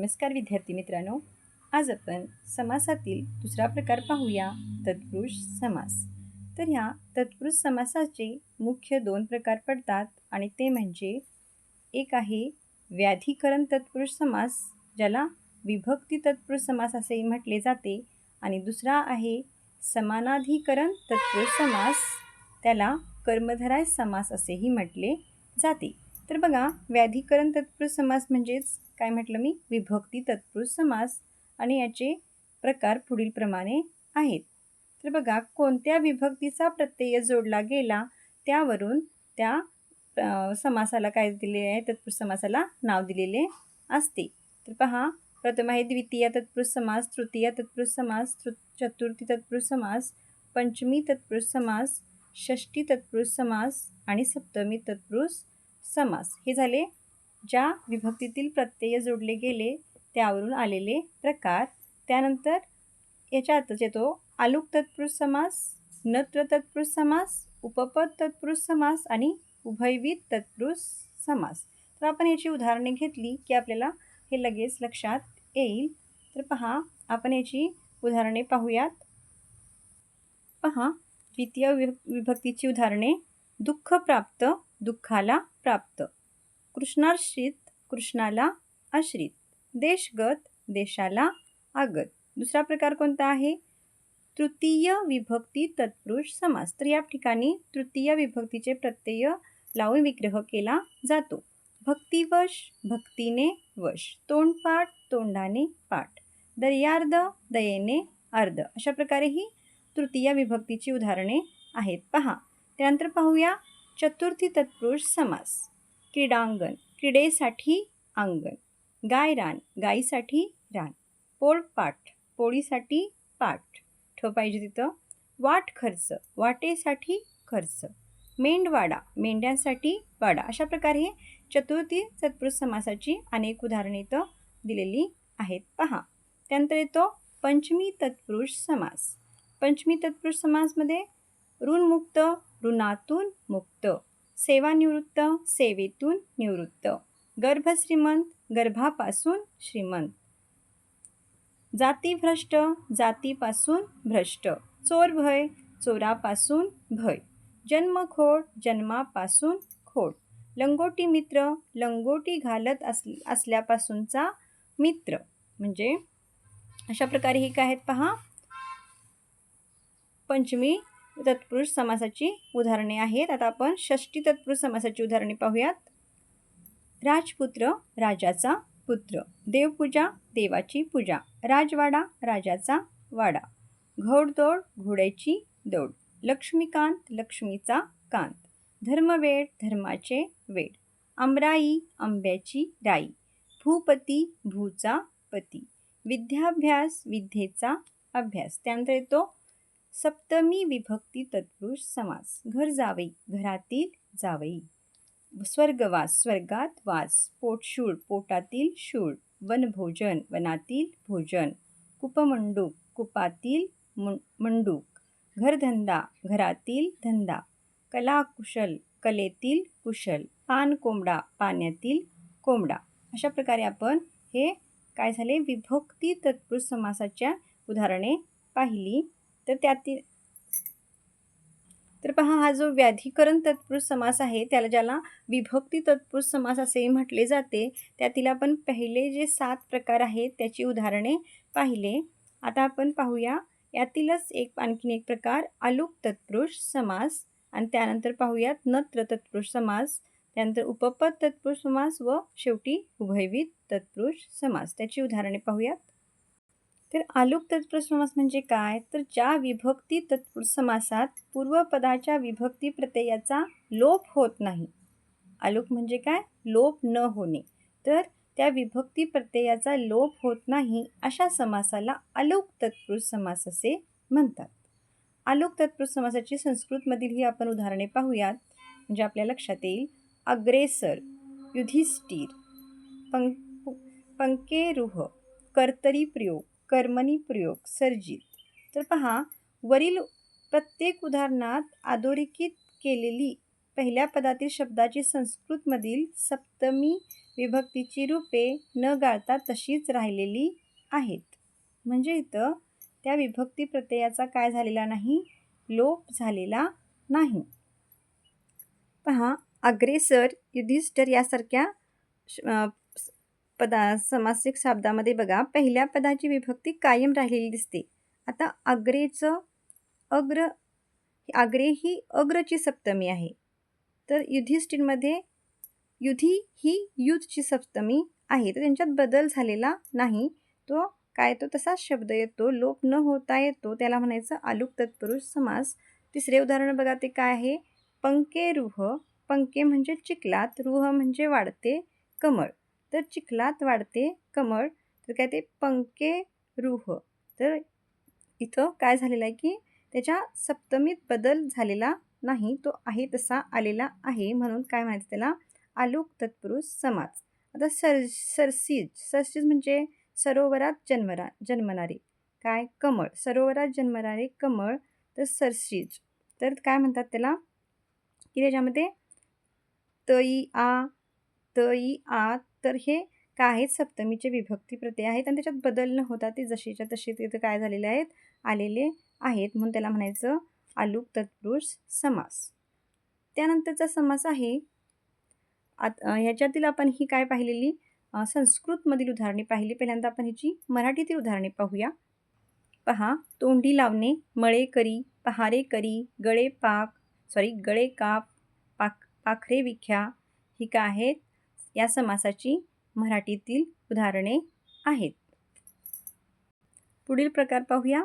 नमस्कार विद्यार्थी मित्रांनो. आज आपण समासातील दुसरा प्रकार पाहूया तत्पुरुष समास. तर ह्या तत्पुरुष समासाचे मुख्य दोन प्रकार पडतात आणि ते म्हणजे एक आहे व्याधिकरण तत्पुरुष समास ज्याला विभक्ती तत्पुरुष समास असेही म्हटले जाते आणि दुसरा आहे समानाधिकरण तत्पुरुष समास त्याला कर्मधराय समास असेही म्हटले जाते. तर बघा व्याधिकरण तत्पुरुष समास म्हणजेच काय म्हटलं मी? विभक्ती तत्पुरुष समास आणि याचे प्रकार पुढीलप्रमाणे आहेत. तर बघा कोणत्या विभक्तीचा प्रत्यय जोडला गेला त्यावरून त्या समासाला काय दिले आहे? तत्पुरुष समासाला नाव दिलेले असते. तर पहा प्रथम आहे द्वितीय तत्पुरुष समास तृतीय तत्पुरुष समास तृ चतुर्थी तत्पुरुष समास पंचमी तत्पुरुष समास षष्टी तत्पुरुष समास आणि सप्तमी तत्पुरुष समास. हे झाले ज्या विभक्तीतील प्रत्यय जोडले गेले त्यावरून आलेले प्रकार. त्यानंतर याच्यातच येतो आलुक तत्पुरुष समास नत्र तत्पुरुष समास उपपद तत्पुरुष समास आणि उभयविध तत्पुरुष समास. तर आपण याची उदाहरणे घेतली की आपल्याला हे लगेच लक्षात येईल. तर पहा आपण याची उदाहरणे पाहूयात. पहा द्वितीय विभ विभक्तीची उदाहरणे. दुःख प्राप्त दुःखाला प्राप्त. कृष्णाश्रित कृष्णाला आश्रित. देशगत देशाला आगत. दुसरा प्रकार कोणता आहे? तृतीय विभक्ती तत्पुरुष समास. तर या ठिकाणी तृतीय विभक्तीचे प्रत्यय लावून विग्रह केला जातो. भक्तिवश भक्तीने वश. तोंडपाठ तोंडाने पाठ. दर्यार्ध दयेने अर्ध अशा प्रकारे ही तृतीय विभक्तीची उदाहरणे आहेत. पहा. त्यानंतर पाहूया. चतुर्थी तत्पुरुष समास. क्रीडांगण क्रीडेसाठी अंगण. गाय रान गायीसाठी रान. पोळपाठ पोळीसाठी पाठ. ठ पाहिजे तिथं. वाट खर्च वाटेसाठी खर्च. मेंढवाडा मेंढ्यांसाठी वाडा. अशा प्रकारे चतुर्थी तत्पुरुष समासाची अनेक उदाहरणे इथं दिलेली आहेत. पहा. त्यानंतर येतो पंचमी तत्पुरुष समास. पंचमी तत्पुरुष समासमध्ये ऋणमुक्त ऋणातून मुक्त. सेवानिवृत्त सेवेतून निवृत्त. गर्भश्रीमंत गर्भापासून श्रीमंत. जातीभ्रष्ट जातीपासून भ्रष्ट. चोर भय चोरापासून भय. जन्मखोड जन्मापासून खोड. लंगोटी मित्र लंगोटी घालत अस असल्यापासूनचा मित्र. म्हणजे अशा प्रकारे ही काय आहेत पहा? पंचमी तत्पुरुष समासाची उदाहरणे आहेत. आता आपण षष्टी तत्पुरुष समासाची उदाहरणे पाहूयात. राजपुत्र राजाचा पुत्र. देवपूजा देवाची पूजा. राजवाडा राजाचा वाडा. घोडदौड घोड्याची दौड. लक्ष्मीकांत लक्ष्मीचा कांत. धर्मवेळ धर्माचे वेळ अमराई आंब्याची राई. भूपती भूचा पती. विद्याभ्यास विद्येचा अभ्यास. त्यानंतर येतो सप्तमी विभक्ती तत्पुरुष समास. घर जावे घरातील जावई. स्वर्गवास स्वर्गात वास. पोटशूळ पोटातील शूळ. वनभोजन वनातील भोजन. कुपमंडूक कुपातील मंडूक घरधंदा घरातील धंदा. कलाकुशल कलेतील कुशल. पान कोंबडा पाण्यातील कोंबडा. अशा प्रकारे आपण हे काय झाले? विभक्ती तत्पुरुष समासाच्या उदाहरणे पाहिली. तर त्यातील तर पहा हा जो व्याधिकरण तत्पुरुष समास आहे त्याला ज्याला विभक्ती तत्पुरुष समास असेही म्हटले जाते त्यातील आपण पहिले जे सात प्रकार आहेत त्याची उदाहरणे पाहिले. आता आपण पाहूया यातीलच एक आणखीन एक प्रकार आलुक तत्पुरुष समास आणि त्यानंतर पाहूयात नत्र तत्पुरुष समास त्यानंतर उपपद तत्पुरुष समास व शेवटी उभयविध तत्पुरुष समास. त्याची उदाहरणे पाहूयात. तर आलोक तत्पुरुष समास म्हणजे काय? तर ज्या विभक्ती तत्पुरुष समासात पूर्वपदाच्या विभक्ती प्रत्ययाचा लोप होत नाही. आलोक म्हणजे काय? लोप न होणे. तर त्या विभक्ती प्रत्ययाचा लोप होत नाही अशा समासाला आलोक तत्पुरुष समास असे म्हणतात. आलोक तत्पुरुष समासाची संस्कृतमधील ही आपण उदाहरणे पाहूयात. म्हणजे आपल्या लक्षात येईल. अग्रेसर युधिष्ठिर पंक पंकेरुह कर्तरी प्रयोग कर्मणी प्रयोग सर्जित. तर पहा वरील प्रत्येक उदाहरणात अधोरेखित केलेली पहिल्या पदातील शब्दाची संस्कृतमधील सप्तमी विभक्तीची रूपे न गाळता तशीच राहिलेली आहेत. म्हणजे इथं त्या विभक्ती प्रत्ययाचा काय झालेला नाही लोप झालेला नाही. पहा अग्रेसर युधिष्ठर यासारख्या पदा समासिक शब्दामध्ये बघा पहिल्या पदाची विभक्ती कायम राहिलेली दिसते. आता अग्रेचं अग्र अग्रे ही अग्रची सप्तमी आहे. तर युधिष्ठिरमध्ये युधी ही युधची सप्तमी आहे. तर त्यांच्यात बदल झालेला नाही. तो काय तो तसा शब्द येतो लोप न होता येतो त्याला म्हणायचं आलुक तत्पुरुष समास. तिसरे उदाहरण बघा ते काय आहे? पंके रुह पंके म्हणजे चिखलात रुह म्हणजे वाढते कमळ. तर चिखलात वाढते कमळ तर काय ते पंके रुह तर इथं काय झालेलं आहे की त्याच्या सप्तमीत बदल झालेला नाही तो आहे तसा आलेला आहे म्हणून काय म्हणायचं त्याला? आलोक तत्पुरुष समाज आता सर सरसीज सरसीज म्हणजे सरोवरात जन्मरा जन्मणारे. काय? कमळ. सरोवरात जन्मणारे कमळ तर सरसीज. तर काय म्हणतात त्याला? की त्याच्यामध्ये तई आ तई आ तर हे काय आहेत? सप्तमीचे विभक्ती प्रत्यय आहेत आणि त्याच्यात बदल न होता ते जशीच्या तशी तिथं काय झालेले आहेत? आलेले आहेत म्हणून त्याला म्हणायचं आलूक तत्पुरुष समास. त्यानंतरचा समास आहे. आत ह्याच्यातील आपण ही काय पाहिलेली? संस्कृतमधील उदाहरणे पाहिली. पहिल्यांदा आपण ह्याची मराठीतील उदाहरणे पाहूया. पहा तोंडी लावणे मळे करी पहारे करी गळे पाक सॉरी गळे काप पाक पाखरे विख्या ही काय आहेत? या समासाची मराठीतील उदाहरणे आहेत. पुढील प्रकार पाहूया.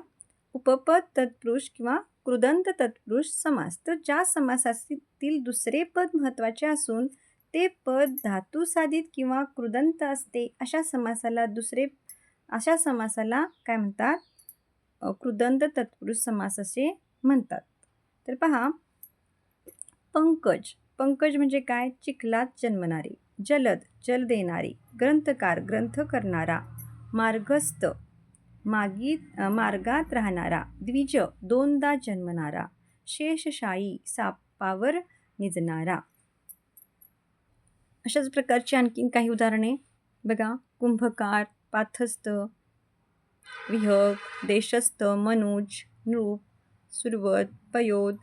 उपपद तत्पुरुष किंवा कृदंत तत्पुरुष समास. तर ज्या समासातील दुसरे पद महत्त्वाचे असून ते पद धातू साधित किंवा कृदंत असते अशा समासाला दुसरे अशा समासाला काय म्हणतात? कृदंत तत्पुरुष समास असे म्हणतात. तर पहा. पंकज. पंकज म्हणजे काय? चिखलात जन्मणारे. जलद जल देणारी ग्रंथकार ग्रंथ करणारा मार्गस्थ मागी मार्गात राहणारा द्विज दोनदा जन्मणारा शेषशाही सापावर निजणारा. अशाच प्रकारची आणखीन काही उदाहरणे बघा. कुंभकार पाथस्थ विहक देशस्थ मनुज नृप सुरवत पयोद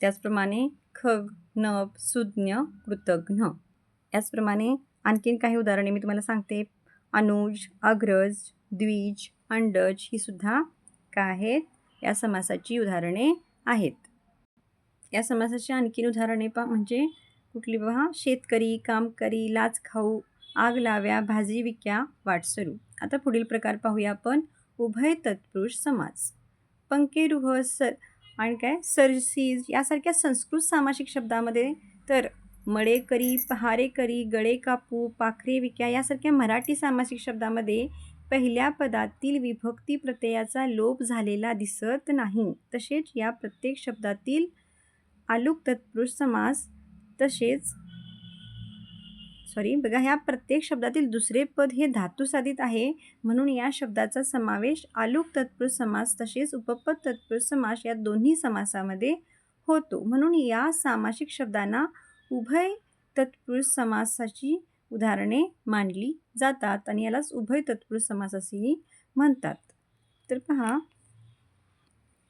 त्याचप्रमाणे खग नभ सुज्ञ कृतघ्न. याचप्रमाणे आणखीन काही उदाहरणे मी तुम्हाला सांगते. अनुज अग्रज द्विज अंडज ही सुद्धा काय आहेत? या समासाची उदाहरणे आहेत. या समासाची आणखीन उदाहरणे पा म्हणजे कुठली बघा? शेतकरी कामकरी लाच खाऊ आग लाव्या भाजी विक्या वाटसरू. आता पुढील प्रकार पाहूया आपण. उभय तत्पुरुष समाज पंकेरुह सर आणि काय? सरसीज यासारख्या संस्कृत सामासिक शब्दामध्ये तर मळेकरी पहारेकरी गळे कापू पाखरे विक्या यासारख्या मराठी सामासिक शब्दामध्ये पहिल्या पदातील विभक्ती प्रत्ययाचा लोप झालेला दिसत नाही. तसेच या प्रत्येक शब्दातील आलूक तत्पुरुष समास तसेच सॉरी बघा ह्या प्रत्येक शब्दातील दुसरे पद हे धातू साधित आहे. म्हणून या शब्दाचा समावेश आलूक तत्पुरुष समास तसेच उपपद तत्पुरुष समास या दोन्ही समासामध्ये होतो. म्हणून या सामासिक शब्दांना उभय तत्पुरुष समासाची उदाहरणे मानली जातात आणि यालाच उभय तत्पुरुष समास असेही म्हणतात. तर पहा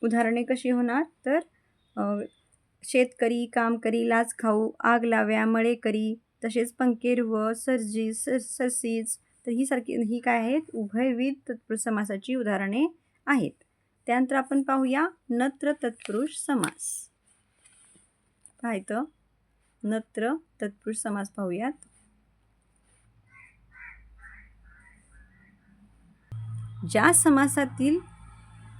उदाहरणे कशी होणार? तर शेतकरी कामकरी लाच खाऊ आग लाव्या मळे करी तसेच पंकेरव सर्जी सर सरसीज तर ही सारखी ही काय आहेत? उभयविध तत्पुरुष समासाची उदाहरणे आहेत. त्यानंतर आपण पाहूया नत्र तत्पुरुष समास. पाहायचं नत्र तत्पुरुष समास पाहूयात. ज्या समासातील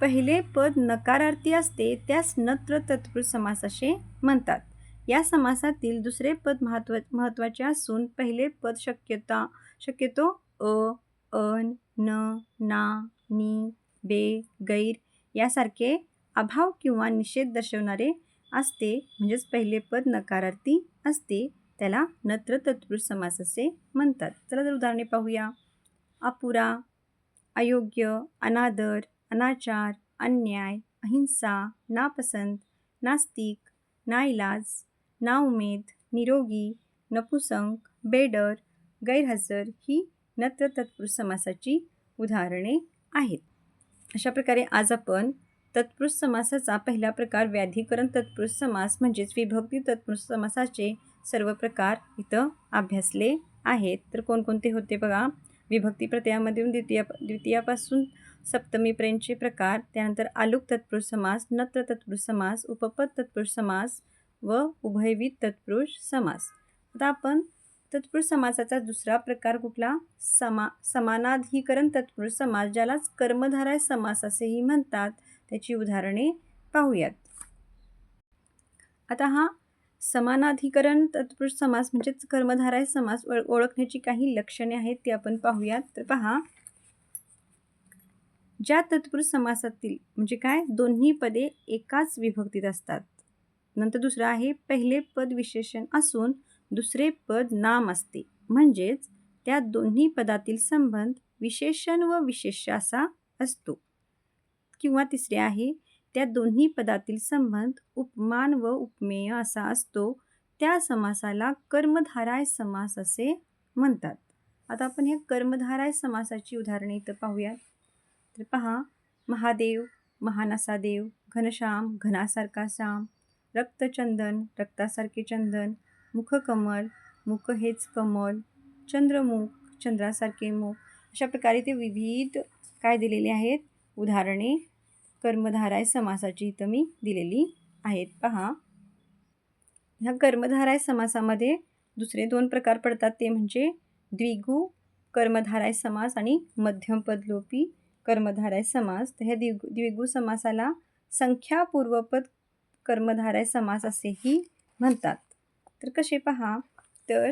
पहिले पद नकारार्थी असते त्यास नत्र तत्पुरुष समास असे म्हणतात. या समासातील दुसरे पद महत्त्व महत्त्वाचे असून पहिले पद शक्यता शक्यतो अ अन न ना नी बे गैर यासारखे अभाव किंवा निषेध दर्शवणारे असते म्हणजेच पहिले पद नकारार्थी असते त्याला नत्र तत्पुरुष समास असे म्हणतात. चला तर उदाहरणे पाहूया. अपुरा अयोग्य अनादर अनाचार अन्याय अहिंसा नापसंत नास्तिक नाईलाज नाउमेद निरोगी नपुसंक बेडर गैरहजर ही नत्र तत्पुरुष समासाची उदाहरणे आहेत. अशा प्रकारे आज आपण तत्पुरुष समासाचा पहिला प्रकार व्याधीकरण तत्पुरुष समास म्हणजेच विभक्ती तत्पुरुष समासाचे सर्व प्रकार इथं अभ्यासले आहेत. तर कोणकोणते होते बघा? विभक्ती प्रत्ययामधून द्वितीय द्वितीयापासून सप्तमीपर्यंतचे प्रकार त्यानंतर आलुक तत्पुरुष समास नत्र तत्पुरुष समास उपपद तत्पुरुष समास व उभयविध तत्पुरुष समास. आता आपण तत्पुरुष समासाचा दुसरा प्रकार कुठला? समा समानाधिकरण तत्पुरुष समास ज्यालाच कर्मधाराय समास असेही म्हणतात. त्याची उदाहरणे पाहूयात. आता हा समानाधिकरण तत्पुरुष समास म्हणजेच कर्मधाराय समास ओळखण्याची काही लक्षणे आहेत ती आपण पाहूयात. तर पहा. ज्या तत्पुरुष समासातील म्हणजे काय? दोन्ही पदे एकाच विभक्तीत असतात. नंतर दुसरं आहे पहिले पद विशेषण असून दुसरे पद नाम असते. म्हणजेच त्या दोन्ही पदातील संबंध विशेषण व विशेष असा असतो. किंवा तिसरे आहे त्या दोन्ही पदातील संबंध उपमान व उपमेय असा असतो. त्या समासाला कर्मधाराय समास असे म्हणतात. आता आपण ह्या कर्मधाराय समासाची उदाहरणे इथं पाहूयात. तर पहा महादेव महानासा देव घनश्याम घनासारखा श्याम रक्तचंदन रक्तासारखे चंदन मुखकमल मुख हेच कमल चंद्रमुख चंद्रासारखे मुख अशा प्रकारे ते विविध काय दिलेले आहेत? उदाहरणे कर्मधाराय समासाची इथं मी दिलेली आहेत. पहा. ह्या कर्मधाराय समासामध्ये दुसरे दोन प्रकार पडतात. ते म्हणजे द्विगु कर्मधाराय समास आणि मध्यमपदलोपी कर्मधाराय समास. तर ह्या द्विगु द्विगु समासाला संख्यापूर्वपद कर्मधाराय समास असेही म्हणतात. तर कसे पहा? तर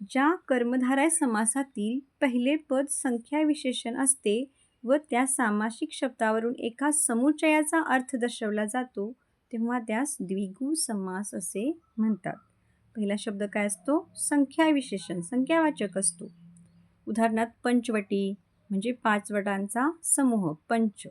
ज्या कर्मधाराय समासातील पहिले पद संख्या विशेषण असते व त्या सामासिक शब्दावरून एका समुच्चयाचा अर्थ दर्शवला जातो तेव्हा त्यास द्विगु समास असे म्हणतात. पहिला शब्द काय असतो? संख्या विशेषण संख्यावाचक असतो. उदाहरणार्थ पंचवटी म्हणजे पाचवटांचा समूह पंच.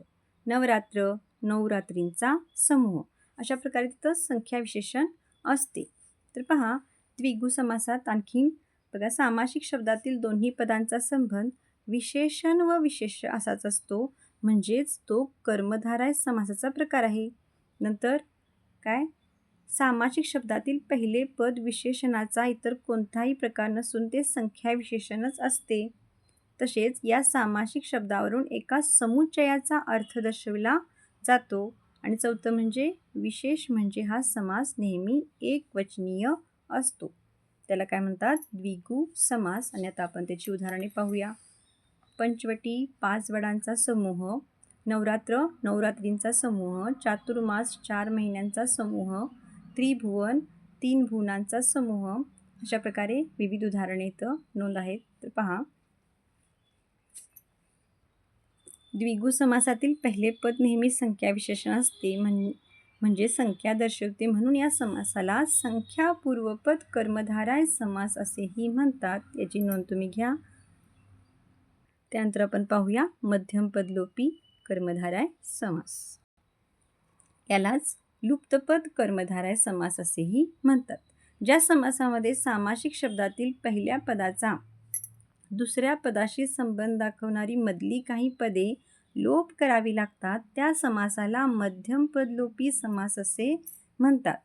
नवरात्र नवरात्रींचा समूह. अशा प्रकारे तिथं संख्या विशेषण असते. तर पहा द्विगु समासात आणखीन बघा सामासिक शब्दातील दोन्ही पदांचा संबंध विशेषण व विशेष असाच असतो. म्हणजेच तो कर्मधाराय समासाचा प्रकार आहे. नंतर काय? सामासिक शब्दातील पहिले पद विशेषणाचा इतर कोणताही प्रकार नसून ते संख्या विशेषणच असते. तसेच या सामासिक शब्दावरून एका समुच्चयाचा अर्थ दर्शविला जातो. आणि चौथं म्हणजे विशेष म्हणजे हा समास नेहमी एकवचनीय असतो. त्याला काय म्हणतात? द्विगु समास. आणि आता आपण त्याची उदाहरणे पाहूया. पंचवटी पाच वडांचा समूह नवरात्र नवरात्रींचा समूह चातुर्मास चार महिन्यांचा समूह त्रिभुवन तीन भुवनांचा समूह. अशा प्रकारे विविध उदाहरणे इथं नोंद आहेत. तर पहा. द्विगु समासातील पहिले पद नेहमी संख्या विशेषण असते. म्हण म्हणजे संख्या दर्शवते म्हणून या समासाला संख्यापूर्वपद कर्मधाराय समास असेही म्हणतात. याची नोंद तुम्ही घ्या. त्यानंतर आपण पाहूया मध्यम पदलोपी कर्मधाराय समास. यालाच लुप्तपद कर्मधाराय समास असेही म्हणतात. ज्या समासामध्ये सामासिक शब्दातील पहिल्या पदाचा दुसऱ्या पदाशी संबंध दाखवणारी मधली काही पदे लोप करावी लागतात त्या समासाला मध्यमपदलोपी समास असे म्हणतात.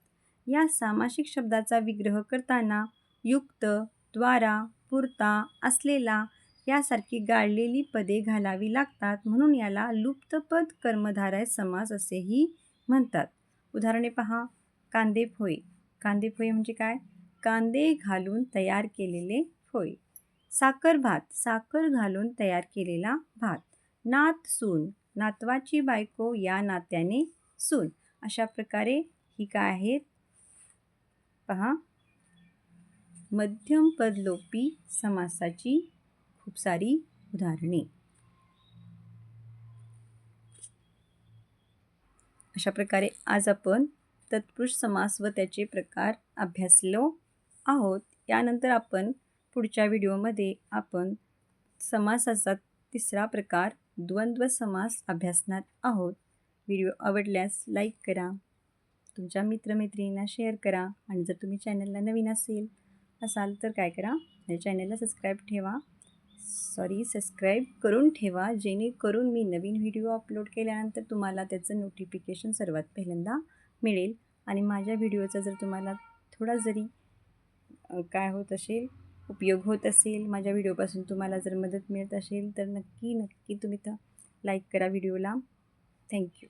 या सामासिक शब्दाचा विग्रह करताना युक्त द्वारा पुरता असलेला यासारखी गाळलेली पदे घालावी लागतात म्हणून याला लुप्तपद कर्मधाराय समास असेही म्हणतात. उदाहरणे पहा. कांदे फोय कांदे फोय म्हणजे काय? कांदे घालून तयार केलेले फोय साखर भात. साखर घालून तयार केलेला भात. नात सून. नातवाची बायको या नात्याने सून. अशा प्रकारे ही काय आहेत? पहा. मध्यम पदलोपी समासाची खूप सारी उदाहरणे. अशा प्रकारे आज आपण तत्पुरुष समास व त्याचे प्रकार अभ्यासलो आहोत. यानंतर आपण पुढच्या व्हिडिओमध्ये आपण समासाचा तिसरा प्रकार द्वंद्व समास अभ्यासणार आहोत. व्हिडिओ आवडल्यास लाईक करा. तुमच्या मित्रमैत्रिणींना शेअर करा. आणि जर तुम्ही चॅनलला नवीन असेल असाल तर काय करा? या चॅनलला सबस्क्राईब ठेवा. सॉरी सबस्क्राईब करून ठेवा. जेणेकरून मी नवीन व्हिडिओ अपलोड केल्यानंतर तुम्हाला त्याचं नोटिफिकेशन सर्वात पहिल्यांदा मिळेल. आणि माझ्या व्हिडिओचा जर तुम्हाला थोडा जरी काय होत असेल उपयोग होत असेल माझ्या व्हिडिओपासून तुम्हाला जर मदत मिळत असेल तर नक्की नक्की तुम्ही तर लाईक करा व्हिडिओला. थँक्यू.